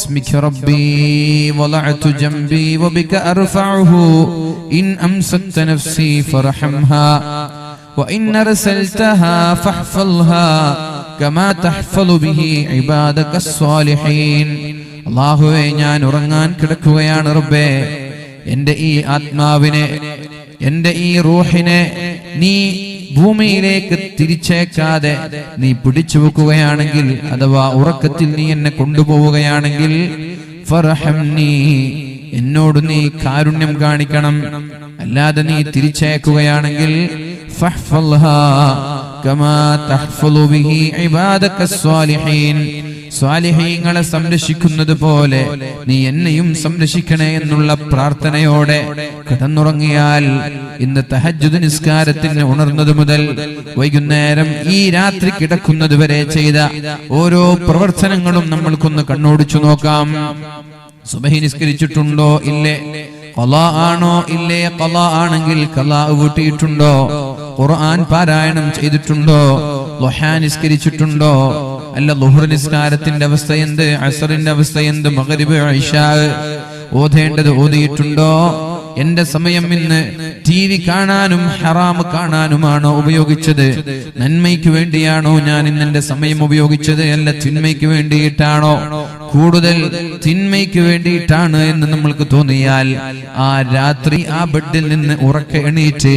باسمك ربي وضعت جنبي وبك أرفعه إن أمسكت نفسي فرحمها وإن أرسلتها فاحفظها كما تحفظ به عبادك الصالحين അള്ളാഹുവെ ഞാൻ ഉറങ്ങാൻ കിടക്കുകയാണ് റബ്ബേ എന്റെ ഈ ആത്മാവിനെ എന്റെ ഈ റൂഹിനെ നീ ഭൂമിയിലേക്ക് തിരിച്ചേക്കാതെ നീ പിടിച്ചു വെക്കുകയാണെങ്കിൽ അഥവാ ഉറക്കത്തിൽ നീ എന്നെ കൊണ്ടുപോവുകയാണെങ്കിൽ എന്നോട് നീ കാരുണ്യം കാണിക്കണം. അല്ലാതെ നീ തിരിച്ചയക്കുകയാണെങ്കിൽ ഫഹ്ഫൽഹാ കമാ തഹ്ഫലു ബിഹി ഇബാദക സ്വാലിഹീൻ. സ്വാലിഹീങ്ങളെ സംരക്ഷിക്കുന്നത് പോലെ നീ എന്നെയും സംരക്ഷിക്കണേ എന്നുള്ള പ്രാർത്ഥനയോടെ കിടന്നുറങ്ങിയാൽ ഇന്ന് തഹജുദ് നിസ്കാരത്തിന് ഉണർന്നത് മുതൽ വൈകുന്നേരം ഈ രാത്രി കിടക്കുന്നത് വരെ ചെയ്ത ഓരോ പ്രവർത്തനങ്ങളും നമ്മൾക്കൊന്ന് കണ്ണോടിച്ചു നോക്കാം. സുബഹി നിസ്കരിച്ചിട്ടുണ്ടോ? ഇല്ലേ? കല ആണോ? ഇല്ലേ? കല ആണെങ്കിൽ കല കൂട്ടിയിട്ടുണ്ടോ ഖുർആൻ പാരായണം ചെയ്തിട്ടുണ്ടോ? നിസ്കരിച്ചിട്ടുണ്ടോ? അല്ല ലുഹർ നിസ്കാരത്തിന്റെ അവസ്ഥ എന്ത് അസറിന്റെ അവസ്ഥ എന്ത് മകരിബ് ഐഷാ ഓതേണ്ടത് ഓതിയിട്ടുണ്ടോ? എന്റെ സമയം ഇന്ന് ടി വി കാണാനും ഹറാമ് കാണാനുമാണോ ഉപയോഗിച്ചത്? നന്മയ്ക്ക് വേണ്ടിയാണോ ഞാൻ ഇന്ന് എന്റെ സമയം ഉപയോഗിച്ചത്? അല്ല തിന്മയ്ക്ക് വേണ്ടിയിട്ടാണോ? കൂടുതൽ തിന്മയ്ക്ക് വേണ്ടിയിട്ടാണ് എന്ന് നമ്മൾക്ക് തോന്നിയാൽ ആ രാത്രി ആ ബെഡിൽ നിന്ന് ഉറക്ക എണീറ്റ്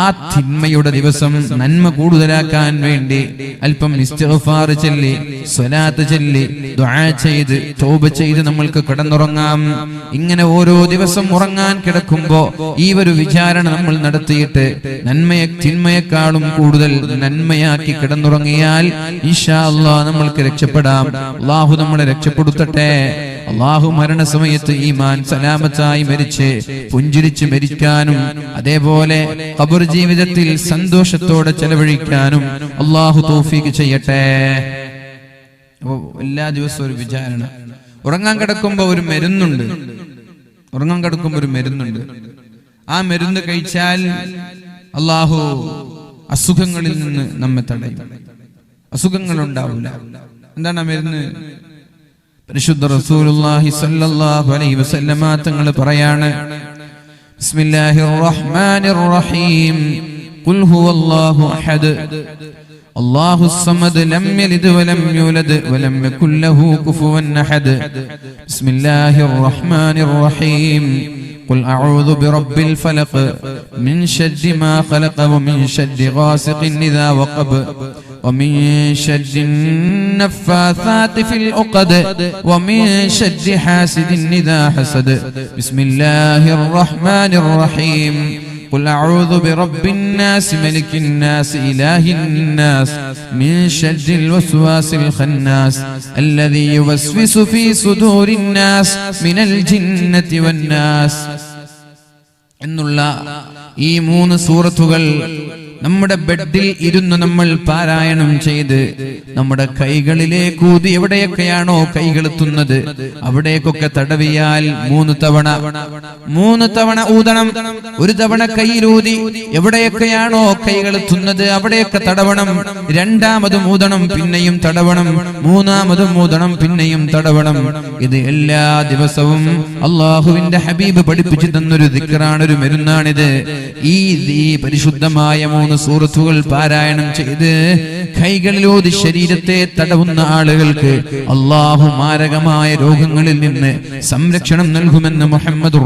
ആ തിന്മയുടെ ദിവസം നന്മ കൂടുതലാക്കാൻ വേണ്ടി അല്പം ചൊല്ലി സ്വലാത്ത് ചൊല്ലി ചെയ്ത് തൗബ ചെയ്ത് നമ്മൾക്ക് കിടന്നുറങ്ങാം. ഇങ്ങനെ ഓരോ ദിവസം ഉറങ്ങാൻ കിടക്കുമ്പോ ഈ ഒരു വിചാരണ നമ്മൾ നടത്തിയിട്ട് നന്മയെ തിന്മയെക്കാളും കൂടുതൽ നന്മയാക്കി കിടന്നുറങ്ങിയാൽ ഈശാ അള്ളാ നമ്മൾക്ക് രക്ഷപ്പെടാം. അള്ളാഹു നമ്മളെ രക്ഷപ്പെടുത്തട്ടെ. അള്ളാഹു മരണസമയത്ത് ഈമാൻ സലാമത്തായി മരിച്ച് പുഞ്ചിരിച്ച് മരിക്കാനും അതേപോലെ ഖബർ ജീവിതത്തിൽ സന്തോഷത്തോടെ ചെലവഴിക്കാനും അള്ളാഹു തോഫീക്ക് ചെയ്യട്ടെ. എല്ലാ ദിവസവും ഒരു വിചാരണ. ഉറങ്ങാൻ കിടക്കുമ്പോ ഒരു മരുന്നുണ്ട്. ഉറങ്ങാൻ കിടക്കുമ്പോ ഒരു മരുന്നുണ്ട്. ആ മരുന്ന് കഴിച്ചാൽ അള്ളാഹു അസുഖങ്ങളിൽ നിന്ന് നമ്മെ തടയും. അസുഖങ്ങൾ ഉണ്ടാവില്ല എന്താണ് ആ മരുന്ന്? പരിശുദ്ധ റസൂലുള്ളാഹി സ്വല്ലല്ലാഹു അലൈഹി വസല്ലമ തങ്ങൾ പറയാണ് ബിസ്മില്ലാഹിർ റഹ്മാനിർ റഹീം ഖുൽ ഹുവല്ലാഹു അഹദ് അല്ലാഹു സമദ് ലം യലിദ് വലം യൂലദ് വലം യകുൽ ലഹു കുഫുവൻ അഹദ് ബിസ്മില്ലാഹിർ റഹ്മാനിർ റഹീം قل أعوذ برب الفلق من شر ما خلق ومن شر غاسق إذا وقب ومن شر النفاثات في العقد ومن شر حاسد إذا حسد بسم الله الرحمن الرحيم قل أعوذ برب الناس ملك الناس إله الناس من شر الوسواس الخناس الذي يوسوس في صدور الناس من الجنة والناس എന്നുള്ള ഈ മൂന്ന് സൂറത്തുകൾ നമ്മുടെ ബെഡിൽ ഇരുന്ന് നമ്മൾ പാരായണം ചെയ്ത് നമ്മുടെ കൈകളിലേക്ക് ഊതി എവിടെയൊക്കെയാണോ കൈകളെത്തുന്നത് അവിടേക്കൊക്കെ തടവിയാൽ മൂന്ന് തവണ. മൂന്ന് തവണ ഊതണം ഒരു തവണ കൈയിലൂതി എവിടെയൊക്കെയാണോ കൈകളെത്തുന്നത് അവിടെയൊക്കെ തടവണം. രണ്ടാമതും ഊതണം പിന്നെയും തടവണം. മൂന്നാമതും ഊതണം പിന്നെയും തടവണം. ഇത് എല്ലാ ദിവസവും അള്ളാഹുവിന്റെ ഹബീബ് പഠിപ്പിച്ചു തന്നൊരു ദിക്കറാണ് ഒരു മരുന്നാണിത്. ഈ പരിശുദ്ധമായ മൂന്ന് സൂറത്തുകൾ പാരായണം ചെയ്ത് കൈകളിലൂതി ശരീരത്തെ തടവുന്ന ആളുകൾക്ക് അള്ളാഹു മാരകമായ രോഗങ്ങളിൽ നിന്ന് സംരക്ഷണം നൽകുമെന്ന് മുഹമ്മദ്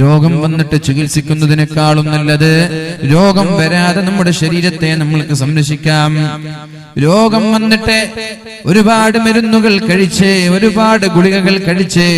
രോഗം വന്നിട്ട് ചികിത്സിക്കുന്നതിനേക്കാളും നല്ലത് രോഗം വരാതെ നമ്മുടെ ശരീരത്തെ നമ്മൾക്ക് സംരക്ഷിക്കാം. രോഗം വന്നിട്ട് ഒരുപാട് മരുന്നുകൾ കഴിച്ച് ഒരുപാട് ഗുളികകൾ കഴിച്ച്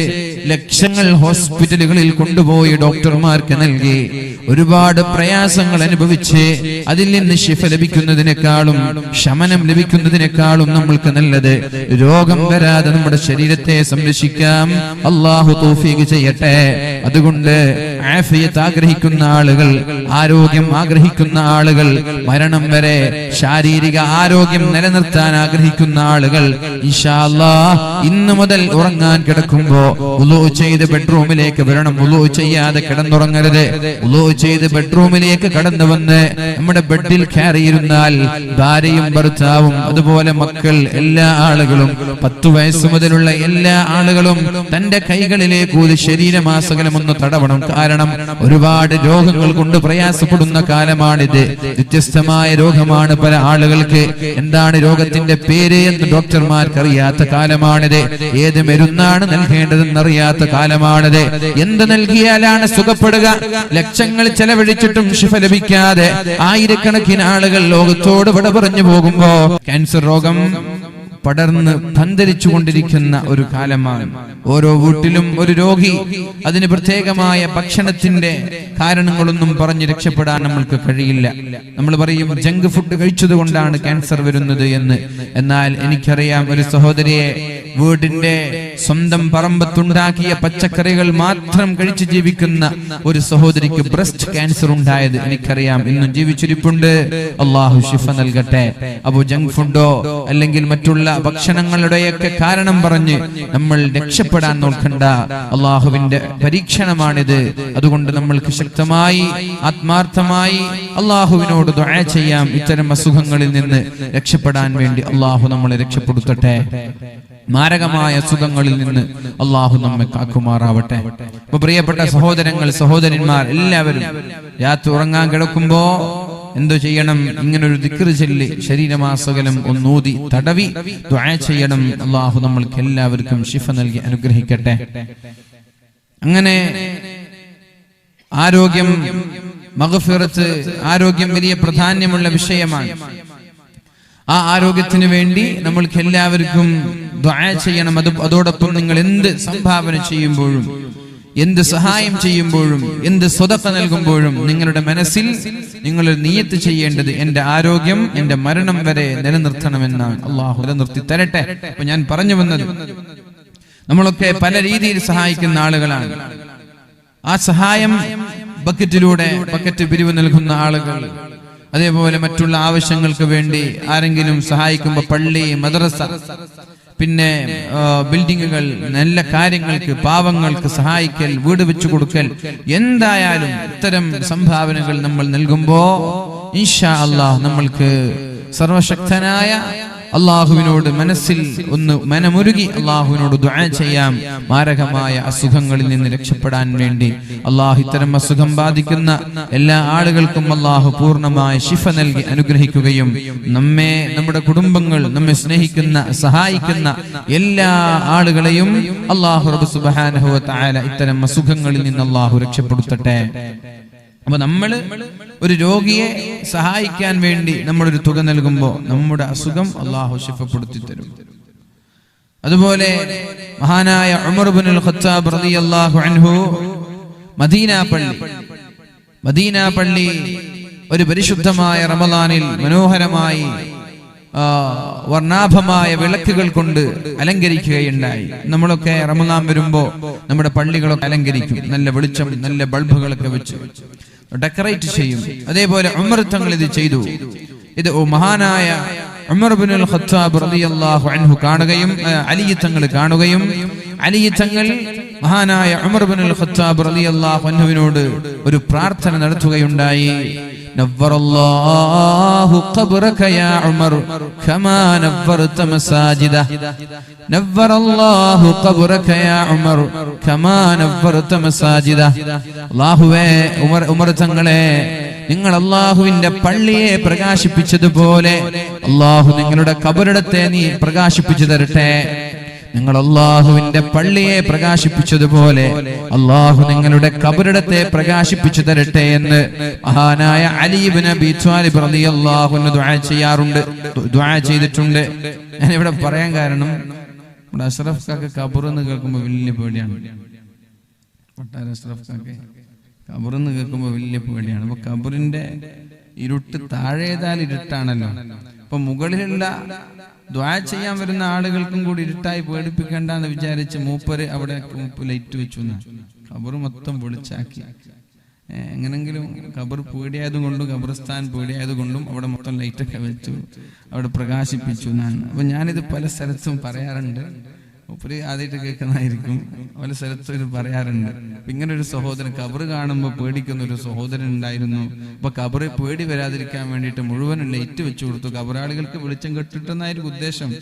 ലക്ഷങ്ങൾ ഹോസ്പിറ്റലുകളിൽ കൊണ്ടുപോയി ഡോക്ടർമാർക്ക് നൽകി. ഒരുപാട് പ്രയാസങ്ങൾ അനുഭവിച്ച് അതിൽ നിന്ന് ശിഫ ലഭിക്കുന്നതിനേക്കാളും ശമനം ലഭിക്കുന്നതിനേക്കാളും നമ്മൾക്ക് നല്ലത്. രോഗം വരാതെ നമ്മുടെ ശരീരത്തെ സംരക്ഷിക്കാം. അള്ളാഹു തൗഫീഖ് ചെയ്യട്ടെ. അതുകൊണ്ട് ആഫിയത്ത് ആഗ്രഹിക്കുന്ന ആളുകൾ ആരോഗ്യം ആഗ്രഹിക്കുന്ന ആളുകൾ മരണം വരെ ശാരീരിക ആരോഗ്യം നിലനിർത്താൻ ആഗ്രഹിക്കുന്ന ആളുകൾ ഇൻഷാ അല്ലാഹ് ഇന്ന് മുതൽ ഉറങ്ങാൻ കിടക്കുമ്പോ ഉലു ചെയ്ത് ബെഡ്റൂമിലേക്ക് വരണം ഉലു ചെയ്യാതെ കിടന്നുറങ്ങരുത്. ഉലു ചെയ്ത് ബെഡ്റൂമിലേക്ക് കടന്നു വന്ന് നമ്മുടെ ബെഡിൽ കയറിയിരുന്നാൽ ഭാര്യയും ഭർത്താവും അതുപോലെ മക്കൾ എല്ലാ ആളുകളും പത്തു വയസ്സ് മുതലുള്ള എല്ലാ ആളുകളും തന്റെ കൈകളിലേക്ക് ഒരു ശരീരമാസകലം ഒന്ന് തടവണം. കാരണം ഒരുപാട് രോഗങ്ങൾ കൊണ്ട് പ്രയാസപ്പെടുന്ന കാലമാണിത്. വ്യത്യസ്തമായ രോഗമാണ് പല ആളുകൾക്ക്. എന്താണ് രോഗത്തിന്റെ പേര് എന്ന് ഡോക്ടർമാർക്ക് അറിയാത്ത കാലമാണിത്. ഏത് മരുന്നാണ് നൽകേണ്ടതെന്ന് അറിയാത്ത കാലമാണിത്. എന്ത് നൽകിയാലാണ് സുഖപ്പെടുക? ലക്ഷങ്ങൾ ചെലവഴിച്ചിട്ടും ശിഫ ലഭിക്കാതെ ആയിരക്കണക്കിന് ആളുകൾ ലോകത്തോട് വിട പറഞ്ഞു പോകുമ്പോ ക്യാൻസർ രോഗം പടർന്ന് പന്തലിച്ചു കൊണ്ടിരിക്കുന്ന ഒരു കാലമാണ്. ഓരോ വീട്ടിലും ഒരു രോഗി അതിന് പ്രത്യേകമായ ഭക്ഷണത്തിന്റെ കാരണങ്ങളൊന്നും പറഞ്ഞ് രക്ഷപ്പെടാൻ നമ്മൾക്ക് കഴിയില്ല. നമ്മൾ പറയും ജങ്ക് ഫുഡ് കഴിച്ചത് കൊണ്ടാണ് ക്യാൻസർ വരുന്നത് എന്ന്. എന്നാൽ എനിക്കറിയാം ഒരു സഹോദരിയെ വീടിന്റെ സ്വന്തം പറമ്പത്തുണ്ടാക്കിയ പച്ചക്കറികൾ മാത്രം കഴിച്ച് ജീവിക്കുന്ന ഒരു സഹോദരിക്ക് ബ്രസ്റ്റ് ക്യാൻസർ ഉണ്ടായത് എനിക്കറിയാം. ഇന്നും ജീവിച്ചിരിപ്പുണ്ട്. അള്ളാഹു ഷിഫ നൽകട്ടെ. അപ്പോ ജങ്ക് ഫുഡോ അല്ലെങ്കിൽ മറ്റുള്ള ഭക്ഷണങ്ങളുടെയൊക്കെ കാരണം പറഞ്ഞ് നമ്മൾ രക്ഷപ്പെടാൻ നോക്കണ്ട. അള്ളാഹുവിന്റെ പരീക്ഷണമാണിത്. അതുകൊണ്ട് നമ്മൾക്ക് ശക്തമായി ആത്മാർത്ഥമായി അള്ളാഹുവിനോട് ദുആ ചെയ്യാം. ഇത്തരം അസുഖങ്ങളിൽ നിന്ന് രക്ഷപ്പെടാൻ വേണ്ടി അള്ളാഹു നമ്മളെ രക്ഷപ്പെടുത്തട്ടെ. മാരകമായ അസുഖങ്ങളിൽ നിന്ന് അള്ളാഹു നമ്മെ കാക്കുമാറാവട്ടെ. അപ്പൊ പ്രിയപ്പെട്ട സഹോദരങ്ങൾ സഹോദരന്മാർ എല്ലാവരും രാത്രി ഉറങ്ങാൻ കിടക്കുമ്പോ എന്തോ ചെയ്യണം? ഇങ്ങനെ ഒരു ദിക്കറ് ചൊല്ലി ശരീരമാസകലം ഒന്നൂതി തടവി ചെയ്യണം. അള്ളാഹു നമ്മൾക്ക് എല്ലാവർക്കും ശിഫ നൽകി അനുഗ്രഹിക്കട്ടെ. അങ്ങനെ ആരോഗ്യം മകഫിറത്ത് ആരോഗ്യം വലിയ പ്രാധാന്യമുള്ള വിഷയമാണ്. ആ ആരോഗ്യത്തിന് വേണ്ടി നമ്മൾക്ക് എല്ലാവർക്കും ചെയ്യണം. അത് അതോടൊപ്പം നിങ്ങൾ എന്ത് സംഭാവന ചെയ്യുമ്പോഴും എന്ത് സഹായം ചെയ്യുമ്പോഴും എന്ത് സ്വതക്ക നൽകുമ്പോഴും നിങ്ങളുടെ മനസ്സിൽ നിങ്ങൾ നീയത്ത് ചെയ്യേണ്ടത് എന്റെ ആരോഗ്യം എന്റെ മരണം വരെ നിലനിർത്തണമെന്നാണ്. അള്ളാഹു നിലനിർത്തി തരട്ടെ. അപ്പൊ ഞാൻ പറഞ്ഞു വന്നത് നമ്മളൊക്കെ പല രീതിയിൽ സഹായിക്കുന്ന ആളുകളാണ്. ആ സഹായം ബക്കറ്റിലൂടെ ബക്കറ്റ് പിരിവ് നൽകുന്ന ആളുകൾ അതേപോലെ മറ്റുള്ള ആവശ്യങ്ങൾക്ക് വേണ്ടി ആരെങ്കിലും സഹായിക്കുമ്പോൾ പള്ളി മദ്രസ പിന്നെ ബിൽഡിങ്ങുകൾ നല്ല കാര്യങ്ങൾക്ക് പാവങ്ങൾക്ക് സഹായിക്കൽ വീട് വെച്ചു കൊടുക്കൽ എന്തായാലും ഇത്തരം സംഭാവനകൾ നമ്മൾ നൽകുമ്പോൾ ഇൻഷാ അള്ളാഹ് നമ്മൾക്ക് സർവശക്തനായ അള്ളാഹുവിനോട് മനസ്സിൽ ഒന്ന് മനമുരുകി അള്ളാഹുവിനോട് ദുആ ചെയ്യാം. മാരകമായ അസുഖങ്ങളിൽ നിന്ന് രക്ഷപ്പെടാൻ വേണ്ടി അള്ളാഹു ഇത്തരം അസുഖം ബാധിക്കുന്ന എല്ലാ ആളുകൾക്കും അള്ളാഹു പൂർണമായ ശിഫ നൽകി അനുഗ്രഹിക്കുകയും നമ്മെ നമ്മുടെ കുടുംബങ്ങൾ നമ്മെ സ്നേഹിക്കുന്ന സഹായിക്കുന്ന എല്ലാ ആളുകളെയും അള്ളാഹു റബ്ബ് സുബ്ഹാനഹു വ തആല ഇത്തരം അസുഖങ്ങളിൽ നിന്ന് അള്ളാഹു രക്ഷപ്പെടുത്തട്ടെ. അപ്പൊ നമ്മൾ ഒരു രോഗിയെ സഹായിക്കാൻ വേണ്ടി നമ്മളൊരു തുക നൽകുമ്പോൾ നമ്മുടെ അസുഖം അള്ളാഹു ശിഫപ്പെടുത്തി തരും. അതുപോലെ മഹാനായ ഉമർ ബിൻ ഖത്താബ് റളിയല്ലാഹു അൻഹു മദീന പള്ളി. മദീന പള്ളി ഒരു പരിശുദ്ധമായ റമദാനിൽ മനോഹരമായി വർണാഭമായ വിളക്കുകൾ കൊണ്ട് അലങ്കരിക്കുകയുണ്ടായി. നമ്മളൊക്കെ റമദാൻ വരുമ്പോ നമ്മുടെ പള്ളികളൊക്കെ അലങ്കരിക്കും. നല്ല വെളിച്ചം നല്ല ബൾബുകളൊക്കെ വെച്ച്. ഡെക്കറേറ്റ് ചെയ്യും. അതേപോലെ ഉമർ തങ്ങൾ ഇത് ചെയ്തു. ഇത് മഹാനായ ഉമർ ബിനുൽ ഖത്താബ് റളിയല്ലാഹു അൻഹു കാണുകയും അലി തങ്ങൾ കാണുകയും അലി തങ്ങൾ മഹാനായ ഉമർ ബിനുൽ ഖത്താബ് റളിയല്ലാഹു അൻഹുവിനോട് ഒരു പ്രാർത്ഥന നടത്തുകയുണ്ടായി. نور الله قبرك يا عمر كما نورت مساجده نور الله قبرك يا عمر كما نورت مساجده അല്ലാഹുവേ ഉമർ ഉമർ തങ്ങളെ നിങ്ങൾ അള്ളാഹുവിന്റെ പള്ളിയെ പ്രകാശിപ്പിച്ചതുപോലെ അള്ളാഹു നിങ്ങളുടെ കബറിടത്തെ നീ പ്രകാശിപ്പിച്ചു തരട്ടെ നിങ്ങൾ അള്ളാഹുവിന്റെ പള്ളിയെ പ്രകാശിപ്പിച്ചതുപോലെ അള്ളാഹു നിങ്ങളുടെ കബറിടത്തെ പ്രകാശിപ്പിച്ചു തരട്ടെ എന്ന് മഹാനായ അലീബിന് റളിയല്ലാഹുവിന് ദുആ ചെയ്യാറുണ്ട്. ദു- ദുആ ചെയ്തിട്ടുണ്ട്. ഞാൻ ഇവിടെ പറയാൻ കാരണം നമ്മുടെ അഷ്റഫ് കാക്ക് കബർ എന്ന് കേൾക്കുമ്പോൾ വലിയ പേടിയാണ്. കൊട്ടാര അഷ്റഫ് കാക്ക് കബർ എന്ന് കേൾക്കുമ്പോൾ വലിയ പേടിയാണ്. അപ്പൊ കബറിന്റെ ഇരുട്ട് താഴേതാൽ ഇരുട്ടാണല്ലോ. അപ്പൊ മുകളിലുള്ള ദ്വാ ചെയ്യാൻ വരുന്ന ആളുകൾക്കും കൂടി ഇരുട്ടായി പേടിപ്പിക്കണ്ട എന്ന് വിചാരിച്ച് മൂപ്പര് അവിടെ മൂപ്പ് ലൈറ്റ് വെച്ചു ഖബർ മൊത്തം വിളിച്ചാക്കി. ഏ, എങ്ങനെങ്കിലും ഖബർ പേടിയായത് കൊണ്ടും ഖബർസ്ഥാൻ പേടിയായത് കൊണ്ടും അവിടെ മൊത്തം ലൈറ്റൊക്കെ വെച്ചു. അവിടെ പ്രകാശിപ്പിച്ചു എന്നാണ്. അപ്പൊ ഞാനിത് പല സ്ഥലത്തും പറയാറുണ്ട്. ഒപ്പര് ആദ്യമായിട്ട് കേൾക്കുന്നതായിരിക്കും. പല സ്ഥലത്തും ഇത് പറയാറുണ്ട്. ഇങ്ങനെ ഒരു സഹോദരൻ കബറ് കാണുമ്പോൾ പേടിക്കുന്ന ഒരു സഹോദരൻ ഉണ്ടായിരുന്നു. അപ്പൊ കബറ് പേടി വരാതിരിക്കാൻ വേണ്ടിയിട്ട് മുഴുവനും ലൈറ്റ് വെച്ചു കൊടുത്തു. കബറാളികൾക്ക് വെളിച്ചം കെട്ടിട്ടെന്നായിരിക്കും ഉദ്ദേശം.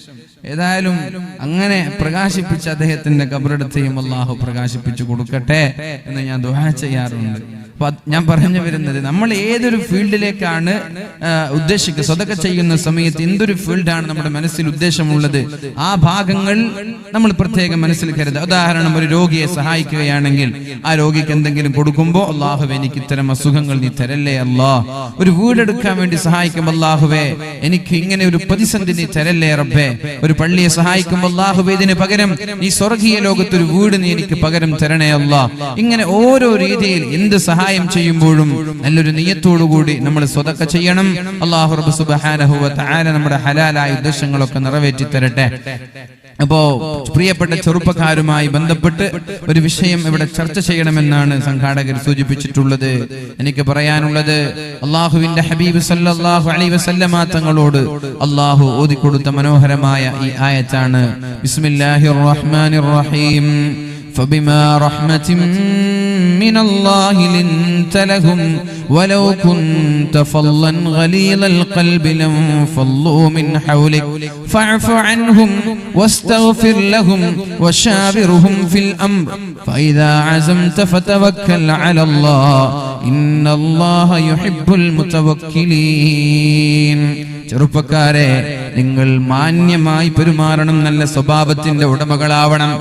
ഏതായാലും അങ്ങനെ പ്രകാശിപ്പിച്ച അദ്ദേഹത്തിന്റെ കബറെടുത്തെയും അള്ളാഹു പ്രകാശിപ്പിച്ചു കൊടുക്കട്ടെ എന്ന് ഞാൻ ദുഹാ ചെയ്യാറുണ്ട്. ഞാൻ പറഞ്ഞു വരുന്നത് നമ്മൾ ഏതൊരു ഫീൽഡിലേക്കാണ് ഉദ്ദേശിക്കുക? സ്വതൊക്കെ ചെയ്യുന്ന സമയത്ത് എന്തൊരു ഫീൽഡാണ് നമ്മുടെ മനസ്സിൽ ഉദ്ദേശമുള്ളത്? ആ ഭാഗങ്ങൾ നമ്മൾ പ്രത്യേകം മനസ്സിൽ കരുതുക. ഉദാഹരണം ഒരു രോഗിയെ സഹായിക്കുകയാണെങ്കിൽ ആ രോഗിക്ക് എന്തെങ്കിലും കൊടുക്കുമ്പോൾ അള്ളാഹുവെ എനിക്ക് ഇത്തരം അസുഖങ്ങൾ നീ തരല്ലേ അല്ലാ. ഒരു വീടെടുക്കാൻ വേണ്ടി സഹായിക്കുമ്പോൾ അള്ളാഹുവേ എനിക്ക് ഇങ്ങനെ ഒരു പ്രതിസന്ധി നീ തരല്ലേ റബ്ബേ. ഒരു പള്ളിയെ സഹായിക്കുമ്പോൾ അള്ളാഹുവേ ഇതിന് പകരം ഈ സ്വർഗീയ ലോകത്ത് ഒരു വീട് നീ എനിക്ക് പകരം തരണേ അല്ലാ. ഇങ്ങനെ ഓരോ രീതിയിൽ എന്ത് സഹായം ചെയ്യുമ്പോഴും നല്ലൊരു കൂടി നമ്മൾ സ്വതക്ക ചെയ്യണം. അള്ളാഹു റബ്ബ് സുബ്ഹാനഹു വ തആല നമ്മുടെ ഹലാലായ ഉദ്ദേശങ്ങളൊക്കെ നിറവേറ്റി തരട്ടെ. അപ്പോ പ്രിയപ്പെട്ട ചെറുപ്പക്കാരുമായി ബന്ധപ്പെട്ട് ഒരു വിഷയം ഇവിടെ ചർച്ച ചെയ്യണമെന്നാണ് സംഘാടകർ സൂചിപ്പിച്ചിട്ടുള്ളത്. എനിക്ക് പറയാനുള്ളത് അള്ളാഹുവിന്റെ ഹബീബ് സല്ലാഹു അലൈഹി വസല്ലമ തങ്ങളോട് അള്ളാഹു ഓതിക്കൊടുത്ത മനോഹരമായ ഈ ആയത്താണ്. ബിസ്മില്ലാഹിർ റഹ്മാനിർ റഹീം. فبما رحمة من الله لنت لهم ولو كنت فظا غليظ القلب لانفضوا من حولك فاعف عنهم واستغفر لهم وشاورهم في الأمر فإذا عزمت فتوكل على الله إن الله يحب المتوكلين ചെറുപ്പക്കാരെ നിങ്ങൾ മാന്യമായി പെരുമാറണം നല്ല സ്വഭാവത്തിന്റെ ഉടമകളാവണം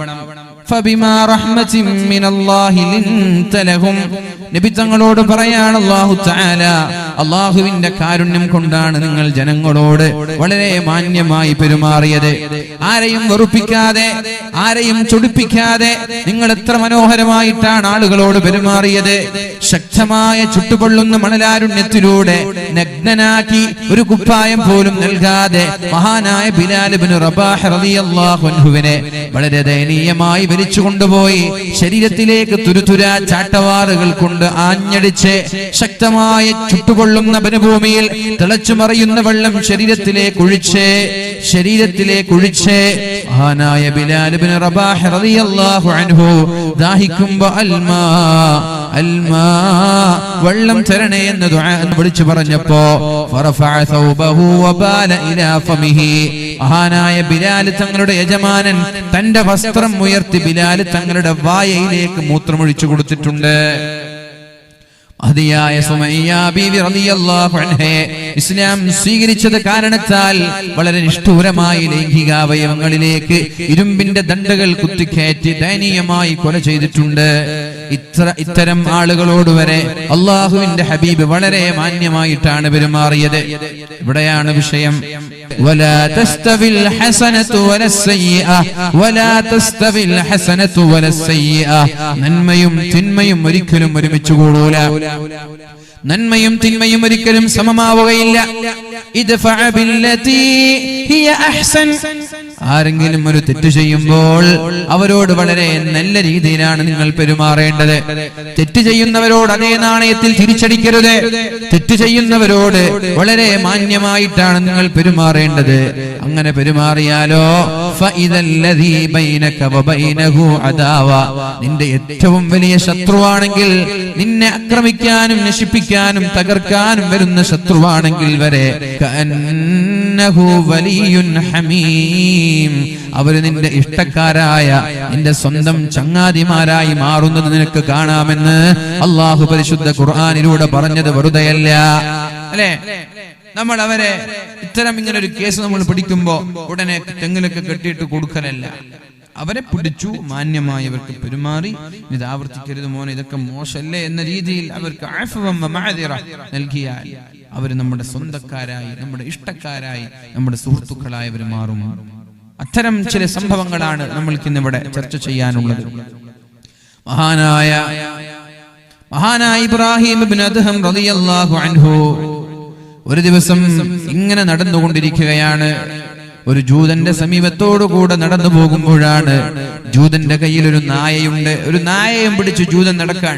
നബി തങ്ങളോട് പറയാണ് അല്ലാഹു തആല അല്ലാഹുവിന്റെ കാരുണ്യം കൊണ്ടാണ് നിങ്ങൾ ജനങ്ങളോട് വളരെ മാന്യമായി പെരുമാറിയത്. ആരെയും വെറുപ്പിക്കാതെ ആരെയും ചൊടിപ്പിക്കാതെ നിങ്ങൾ എത്ര മനോഹരമായിട്ടാണ് ആളുകളോട് പെരുമാറിയത്. ശക്തമായ ചുട്ടുപൊള്ളുന്ന മണലാരുണ്യത്തിലൂടെ നഗ്നനാക്കി ഒരു കുപ്പായം പോലും നൽകാതെ മഹാനായ ബിലാൽ ഇബ്നു റബാഹ് റളിയല്ലാഹു അൻഹുവിനെ വളരെ ദയനീയമായി വലിച്ചു കൊണ്ടുപോയി. ശരീരത്തിലേക്ക് തുരുതുര ചാട്ടവാറുകൾ കൊണ്ട് ആഞ്ഞടിച്ച് ശക്തമായ ചുട്ടുകൊള്ളുന്ന വനഭൂമിയിൽ തിളച്ചു മറിയുന്ന വെള്ളം ശരീരത്തിലേക്ക് ഒഴിച്ച് ശരീരത്തിലേക്ക് ഒഴിച്ച്. മഹാനായ ബിലാൽ റബാഹ് റളിയല്ലാഹു അൻഹു ദാഹിക്കുമ്പോ അൽമാ അൽമാ വെള്ളം തരണേ എന്ന് വിളിച്ചു പറഞ്ഞപ്പോ മഹാനായ ബിലാൽ തങ്ങളുടെ യജമാനൻ തന്റെ വസ്ത്രം ഉയർത്തി ബിലാൽ തങ്ങളുടെ വായയിലേക്ക് മൂത്രമൊഴിച്ചു കൊടുത്തിട്ടുണ്ട്. അതിയായ സുമയ്യ റളിയല്ലാഹു ഇസ്ലാം സ്വീകരിച്ചത് കാരണത്താൽ വളരെ നിഷ്ഠൂരമായി ലൈംഗിക അവയവങ്ങളിലേക്ക് ഇരുമ്പിന്റെ ദണ്ഡകൾ കുത്തിക്കയറ്റി ദയനീയമായി കൊല ചെയ്തിട്ടുണ്ട്. ഇത്ര ഇത്തരം ആളുകളോട് വരെ അള്ളാഹുവിന്റെ ഹബീബ് വളരെ മാന്യമായിട്ടാണ് പെരുമാറിയത് ഇവിടെയാണ് വിഷയം ولا تستوي الحسنة ولا السيئة ولا تستوي الحسنة ولا السيئة നന്മയും തിന്മയും ഒരിക്കലും ഒരുമിച്ച് കൂടൂല നന്മയും തിന്മയും ഒരിക്കലും സമമാവുകയില്ല ഇദ്ഫഅ ബില്ലതീ ഹിയ അഹ്സൻ ആരെങ്കിലും ഒരു തെറ്റ് ചെയ്യുമ്പോൾ അവരോട് വളരെ നല്ല രീതിയിലാണ് നിങ്ങൾ പെരുമാറേണ്ടത്. തെറ്റ് ചെയ്യുന്നവരോട് അതേ നാണയത്തിൽ തിരിച്ചടിക്കരുത്. തെറ്റ് ചെയ്യുന്നവരോട് വളരെ മാന്യമായിട്ടാണ് നിങ്ങൾ പെരുമാറേണ്ടത്. അങ്ങനെ പെരുമാറിയാലോ? നിന്റെ ഏറ്റവും വലിയ ശത്രുവാണെങ്കിൽ നിന്നെ ആക്രമിക്കാനും നശിപ്പിക്കാനും തകർക്കാനും വരുന്ന ശത്രുവാണെങ്കിൽ വരെ. ഹമീം അവർ നിന്റെ ഇഷ്ടക്കാരായ നിന്റെ സ്വന്തം ചങ്ങാതിമാരായി മാറുന്നത് നിനക്ക് കാണാമെന്ന് അള്ളാഹു പരിശുദ്ധ ഖുർആാനിലൂടെ പറഞ്ഞത് വെറുതെയല്ല. അല്ലേ? നമ്മൾ അവരെ ഇത്തരം ഇങ്ങനെ ഒരു കേസ് നമ്മൾ പിടിക്കുമ്പോ ഉടനെ തെങ്ങിലൊക്കെ കെട്ടിയിട്ട് കൊടുക്കലല്ല. അവരെ പിടിച്ചു മാന്യമായി അവർക്ക് പെരുമാറി ഇത് ആവർത്തിക്കരുത് മോനെ ഇതൊക്കെ മോശമല്ലേ എന്ന രീതിയിൽ അവർക്ക് നൽകിയാൽ അവർ നമ്മുടെ സ്വന്തക്കാരായി നമ്മുടെ ഇഷ്ടക്കാരായി നമ്മുടെ സുഹൃത്തുക്കളായി അവർ മാറും. അത്തരം ചില സംഭവങ്ങളാണ് നമ്മൾക്ക് ഇന്നിവിടെ ചർച്ച ചെയ്യാനുള്ളത്. മഹാനായ മഹാനായ ഇബ്രാഹിം അദ്ഹം റളിയല്ലാഹു അൻഹു ഒരു ദിവസം ഇങ്ങനെ നടന്നുകൊണ്ടിരിക്കുകയാണ്. ഒരു ജൂതന്റെ സമീപത്തോടു കൂടെ നടന്നു പോകുമ്പോഴാണ് ജൂതന്റെ കയ്യിൽ ഒരു നായയുണ്ട്. ഒരു നായയും പിടിച്ച് ജൂതൻ നടക്കാൻ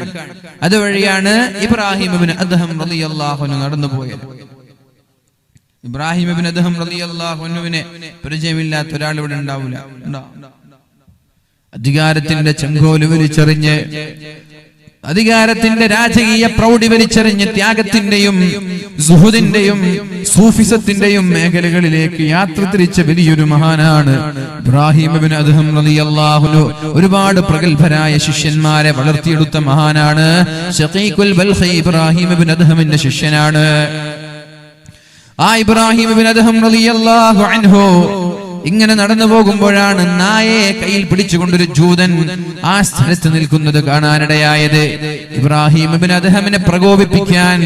അതുവഴിയാണ് ഇബ്രാഹിം അദ്ഹം റളിയല്ലാഹു അൻഹു നടന്നു പോയത് ഇബ്രാഹിം ഇബ്നു അദ്ഹം റളിയല്ലാഹു അൻഹുവിനെ പരിചയമില്ലാത്ത ഒരാൾ ഇവിടെ ഉണ്ടാവില്ല ഉണ്ടോ? അധികാരത്തിന്റെ ചെങ്കോൽ വലിച്ചെറിഞ്ഞ് അധികാരത്തിന്റെ രാജകീയ പ്രൗഢി വലിച്ചെറിഞ്ഞ് ത്യാഗത്തിന്റെയും സുഹുദിന്റെയും സൂഫിസത്തിന്റെയും മേഖലകളിലേക്ക് യാത്ര തിരിച്ച വലിയൊരു മഹാനാണ് ഇബ്രാഹിം അദ്ഹം റളിയല്ലാഹു ഒരുപാട് പ്രഗത്ഭരായ ശിഷ്യന്മാരെ വളർത്തിയെടുത്ത മഹാനാണ്. ഷഖീഖുൽ ബൽഖി ഇബ്രാഹിം ഇബ്നു അദ്ഹമിന്റെ ശിഷ്യനാണ്. ആ ഇബ്രാഹിം അൻഹു ഇങ്ങനെ നടന്നു പോകുമ്പോഴാണ് നായയെ കയ്യിൽ പിടിച്ചുകൊണ്ടൊരു ജൂതൻ ആ സ്ഥലത്ത് നിൽക്കുന്നത് കാണാനിടയായത്. ഇബ്രാഹിം അദ്ഹമിനെ പ്രകോപിപ്പിക്കാൻ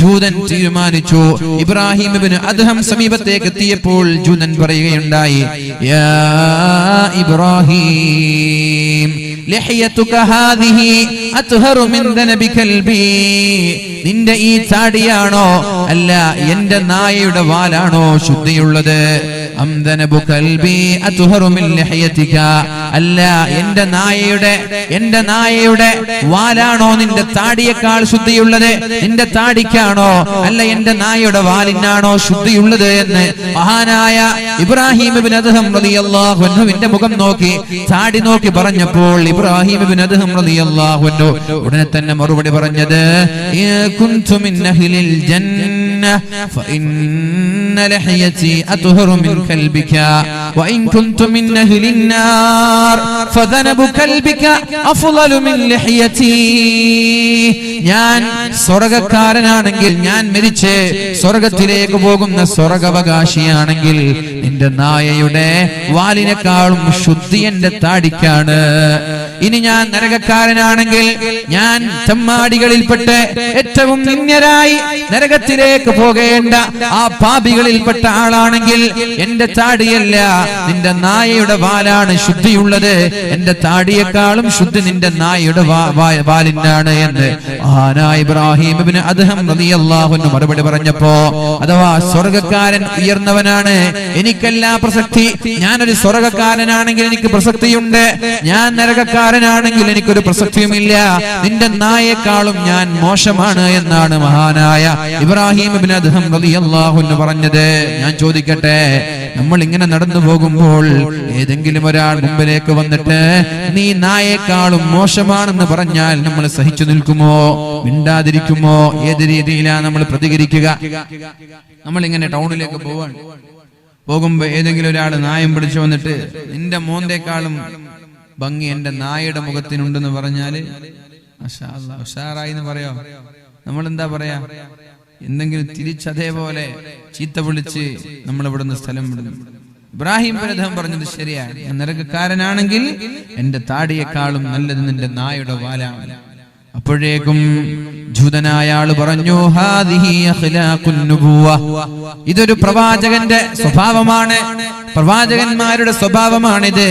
ജൂതൻ തീരുമാനിച്ചു. ഇബ്രാഹിം അദ്ഹം സമീപത്തേക്ക് എത്തിയപ്പോൾ ജൂതൻ പറയുകയുണ്ടായി ഇബ്രാഹിം ലഹ്യതുക ഹാദിഹി അത്ഹറു മിൻ ദനബി കൽബി നിന്റെ ഈ ചാടിയാണോ അല്ല എന്റെ നായയുടെ വാലാണോ ശുദ്ധിയുള്ളത്? അല്ല എന്റെ നായയുടെ എന്റെ നായയുടെ വാലാണോ നിന്റെ താടിയേക്കാൾ ശുദ്ധിയുള്ളത്? നിന്റെ താടിക്കാണോ? അല്ല എന്റെ നായയുടെ വാലിനാണോ ശുദ്ധിയുള്ളത് എന്ന്? മഹാനായ ഇബ്രാഹിം ഇബ്നു അദ്ഹം റളിയല്ലാഹു അൻഹുവിന്റെ മുഖം നോക്കി താടി നോക്കി പറഞ്ഞപ്പോൾ ഇബ്രാഹിം ഇബ്നു അദ്ഹം റളിയല്ലാഹു അൻഹു ഉടനെ തന്നെ മറുപടി പറഞ്ഞത് "ഇൻ കുൻതു മിൻ അഹ്ലിൽ ജന്ന ഫഇന്ന لحيتي اطهر من كلبك وان كنت من اهل النار فذنب كلبك افضل من لحيتي. ഞാൻ സ്വർഗക്കാരനാണെങ്കിൽ ഞാൻ മരിച്ച് സ്വർഗത്തിലേക്ക് പോകുന്ന സ്വർഗവകാശിയാണെങ്കിൽ നിന്റെ നായയുടെ വാലിനേക്കാളും ശുദ്ധി എന്റെ താടിക്കാണ്. ഇനി ഞാൻ നരകക്കാരനാണെങ്കിൽ ഞാൻ തെമ്മാടികളിൽപ്പെട്ട് ഏറ്റവും നിന്യരായി നരകത്തിലേക്ക് പോകേണ്ട ആ പാപികളിൽപ്പെട്ട ആളാണെങ്കിൽ എന്റെ താടിയല്ല നിന്റെ നായയുടെ വാലാണ് ശുദ്ധിയുള്ളത്. എന്റെ താടിയേക്കാളും ശുദ്ധി നിന്റെ നായയുടെ വാലിനാണ് എന്ന്. മഹാനായ ഇബ്രാഹിം അദ്ദേഹം അൻഹു മറുപടി പറഞ്ഞപ്പോ അഥവാ സ്വർഗക്കാരൻ ഉയർന്നവനാണ് എനിക്കല്ല പ്രസക്തി. ഞാനൊരു സ്വർഗക്കാരനാണെങ്കിൽ എനിക്ക് പ്രസക്തിയുണ്ട്. ഞാൻ നരകക്കാരനാണെങ്കിൽ എനിക്കൊരു പ്രസക്തിയുമില്ല. നിന്റെ നായേക്കാളും ഞാൻ മോശമാണ് എന്നാണ് മഹാനായ ഇബ്രാഹിം ഇബ്നു അദ്ഹം റളിയല്ലാഹു പറഞ്ഞത് ഞാൻ ചോദിക്കട്ടെ നമ്മൾ ഇങ്ങനെ നടന്നു പോകുമ്പോൾ ഏതെങ്കിലും ഒരാൾ മുമ്പിലേക്ക് വന്നിട്ട് നീ നായേക്കാളും മോശമാണെന്ന് പറഞ്ഞാൽ നമ്മൾ സഹിച്ചു നിൽക്കുമോ? മിണ്ടാതിരിക്കുമോ? ഏത് രീതിയിലാണ് നമ്മൾ പ്രതികരിക്കുക? നമ്മൾ ഇങ്ങനെ ടൗണിലേക്ക് പോവാണ്. പോകുമ്പോ ഏതെങ്കിലും ഒരാൾ നായം പിടിച്ചു വന്നിട്ട് നിന്റെ മോന്തേക്കാളും ഭംഗി എന്റെ നായയുടെ മുഖത്തിനുണ്ടെന്ന് പറഞ്ഞാൽ? ഉഷാറായി എന്ന് പറയോ. നമ്മൾ എന്താ പറയാ? എന്തെങ്കിലും തിരിച്ചതേപോലെ ചീത്ത വിളിച്ച് നമ്മൾ ഇവിടുന്ന് സ്ഥലം വിടുന്നു. ഇബ്രാഹിം പരധം പറഞ്ഞത് ശരിയാണ് ഞാൻ നിരക്കാരനാണെങ്കിൽ എന്റെ താടിയേക്കാളും നല്ലത് നിന്റെ നായുടെ വാലാണ് അപ്പോഴേക്കും ജൂതനായ ആൾ പറഞ്ഞു. ഇതൊരു പ്രവാചകന്റെ സ്വഭാവമാണ്. പ്രവാചകന്മാരുടെ സ്വഭാവമാണിത്.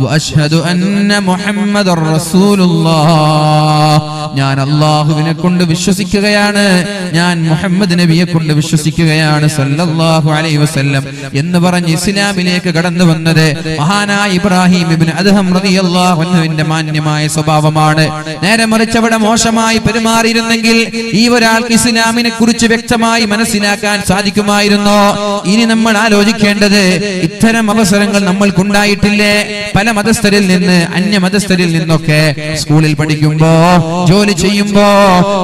وأشهد أن محمد رسول الله. ഞാൻ അള്ളാഹുവിനെ കൊണ്ട് വിശ്വസിക്കുകയാണ്. ഞാൻ മുഹമ്മദ് നബിയെ കൊണ്ട് വിശ്വസിക്കുകയാണ്. സല്ലല്ലാഹു അലൈഹി വസല്ലം എന്ന് പറഞ്ഞ് ഇസ്ലാമിലേക്ക് കടന്നു വന്നത് മഹാനായ ഇബ്രാഹിം ഇബ്നു അദ്ഹം റളിയല്ലാഹു അൻഹുവിന്റെ മാന്യമായ സ്വഭാവമാണ്. നേരെ മറിച്ച് അവിടെ മോശമായി പെരുമാറിയിരുന്നെങ്കിൽ ഈ ഒരാൾക്ക് ഇസ്ലാമിനെ കുറിച്ച് വ്യക്തമായി മനസ്സിലാക്കാൻ സാധിക്കുമായിരുന്നോ? ഇനി നമ്മൾ ആലോചിക്കേണ്ടത് ഇത്തരം അവസരങ്ങൾ നമ്മൾക്കുണ്ടായിട്ടില്ലേ? പല മതസ്ഥരിൽ നിന്ന് അന്യ മതസ്ഥരിൽ നിന്നൊക്കെ സ്കൂളിൽ പഠിക്കുമ്പോ ജോലി ചെയ്യുമ്പോ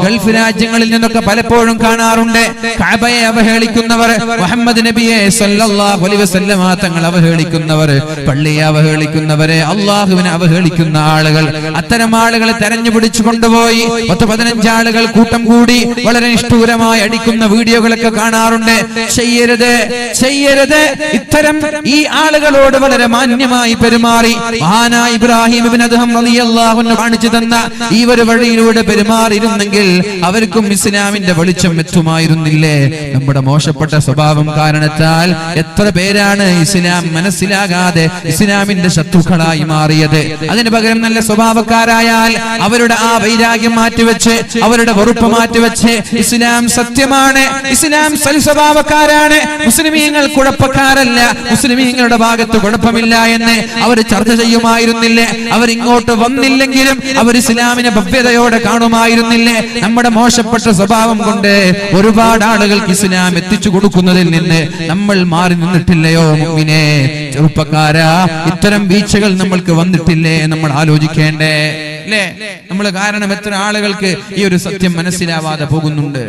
ഗൾഫ് രാജ്യങ്ങളിൽ നിന്നൊക്കെ പലപ്പോഴും കാണാറുണ്ട്. കഅബയെ അവഹേളിക്കുന്നവർ മുഹമ്മദ് നബിയെ സല്ലല്ലാഹു അലൈഹി തങ്ങൾ അവഹേളിക്കുന്നവർ പള്ളിയെ അവഹേളിക്കുന്നവരെ അള്ളാഹുവിനെ അവഹേളിക്കുന്ന ആളുകൾ. അത്തരം ആളുകളെ തെരഞ്ഞു പിടിച്ചു കൊണ്ടുപോയി പത്ത് പതിനഞ്ച് ആളുകൾ കൂട്ടം കൂടി വളരെ നിഷ്ഠൂരമായി അടിക്കുന്ന വീഡിയോകളൊക്കെ കാണാറുണ്ട്. ചെയ്യരുത് ചെയ്യരുത്. ഇത്തരം ഈ ആളുകളോട് വളരെ മാന്യമായി പെരുമാറി. മഹാനായ ഇബ്രാഹിം അദ്ഹം റളിയല്ലാഹു അൻഹു കാണിച്ചു തന്ന ഈ ഒരു വഴിയിൽ വഴിയിലൂടെ പെരുമാറിയിരുന്നെങ്കിൽ അവർക്കും ഇസ്ലാമിന്റെ വെളിച്ചം എത്തുമായിരുന്നില്ലേ? നമ്മുടെ മോശപ്പെട്ട സ്വഭാവം കാരണത്താൽ എത്ര പേരാണ് ഇസ്ലാം മനസ്സിലാകാതെ ഇസ്ലാമിന്റെ ശത്രുക്കളായി മാറിയത്? അതിന് പകരം നല്ല സ്വഭാവക്കാരായാൽ അവരുടെ ആ വൈരാഗ്യം മാറ്റിവെച്ച് അവരുടെ വെറുപ്പ് മാറ്റിവെച്ച് ഇസ്ലാം സത്യമാണ്. ഇസ്ലാം സൽസ്വഭാവക്കാരാണ്. മുസ്ലിമീങ്ങൾ കുഴപ്പക്കാരല്ല. മുസ്ലിമീങ്ങളുടെ ഭാഗത്ത് കുഴപ്പമില്ല എന്ന് അവർ ചർച്ച ചെയ്യുമായിരുന്നില്ലേ? അവരിങ്ങോട്ട് വന്നില്ലെങ്കിലും അവർ ഇസ്ലാമിനെ ഭവ്യതയോടെ കാണുമായിരുന്നില്ലേ? നമ്മുടെ മോശപ്പെട്ട സ്വഭാവം കൊണ്ട് ഒരുപാട് ആളുകൾക്ക് ഇസ്ലാം എത്തിച്ചു കൊടുക്കുന്നതിൽ നിന്ന് നമ്മൾ മാറി നിന്നിട്ടില്ലയോ മുമ്പിനെ ചെറുപ്പക്കാരാ ഇത്തരം വീഴ്ചകൾ നമ്മൾക്ക് വന്നിട്ടില്ലേ നമ്മൾ ആലോചിക്കേണ്ടേ? അല്ലേ നമ്മൾ കാരണം എത്ര ആളുകൾക്ക് ഈ ഒരു സത്യം മനസ്സിലാവാതെ പോകുന്നുണ്ട്.